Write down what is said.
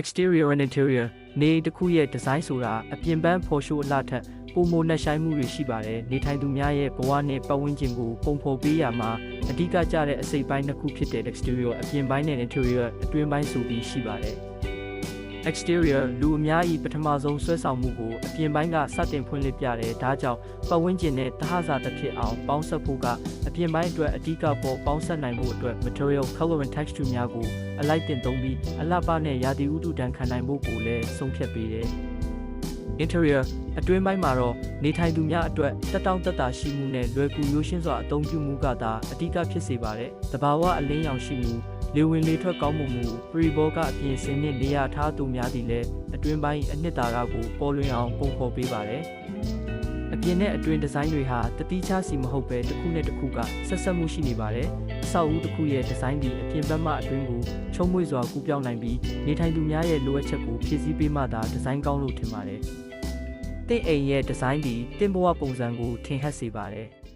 exterior and interior နေအိမ်တစ်ခုရဲ့ဒီဇိုင်းဆိုတာအပြင်ပန်းဖော်ရှိုးအလှထက်ပုံမနှက်ဆိုင်မှုတွေရှိပါတယ်နေထိုင်သူများရဲ့ဘဝနဲ့ပတ်ဝန်းကျင်ကိုပုံဖော်ပေးရမှာအဓိကကျတဲ့အစိတ်ပိုင်းတစ်ခုဖြစ်တဲ့ exterior အပြင်ပိုင်းနဲ့ interior အတွင်းပိုင်းဆိုပြီးရှိပါတယ် exterior လူအများကြီးပထမဆုံးဆွဲဆောင်မှုကိုအပြင်ပိုင်းကစတင်ဖွင့်လှစ်ပြတယ်ဒါကြောင့်ပတ်ဝန်းကျင်နဲ့တဟဇာတစ်ဖြစ်အောင်ပေါင်းစပ်ဖို့ကအပြင်ပိုင်းအတွက်အဓိကပေါ်ပေါင်းစပ်နိုင်မှုအတွက် material color and texture များကိုအလိုက်တင်သုံးပြီးအလှပနဲ့ရာသီဥတုတန်းခံနိုင်ဖို့ကိုလည်းဆုံးဖြတ်ပေးတယ် interior အတွင်းပိုင်းမှာတော့နေထိုင်သူများအတွက်တက်တောင့်တက်တာရှိမှုနဲ့လွယ်ကူရိုးရှင်းစွာအသုံးပြုမှုကသာအဓိကဖြစ်စေပါတယ်။တဘာဝအလင်းရောင်ရှိမှု လေဝင်လေထွက်ကောင်းမှုမူပရီဘောကအပြင်စင်းနဲ့နေရာထားသူများသည်လည်းအတွင်းပိုင်းအနှစ်သာရကိုပေါ်လွင်အောင်ပုံဖော်ပေးပါတယ်။အပြင်နဲ့အတွင်းဒီဇိုင်းတွေဟာတတိချစီမဟုတ်ပဲတစ်ခုနဲ့တစ်ခုကဆက်ဆက်မှုရှိနေပါတယ်။အဆောက်အဦတစ်ခုရဲ့ဒီဇိုင်းဒီအပြင်ဘက်မှအတွင်းကိုချုံမွေ့စွာကူးပြောင်းနိုင်ပြီးနေထိုင်သူများရဲ့လိုအပ်ချက်ကိုဖြည့်ဆည်းပေးမှသာဒီဇိုင်းကောင်းလို့ထင်ပါတယ်။တင့်အိမ်ရဲ့ဒီဇိုင်းဒီတင့်ဘဝပုံစံကိုထင်ဟပ်စေပါတယ်။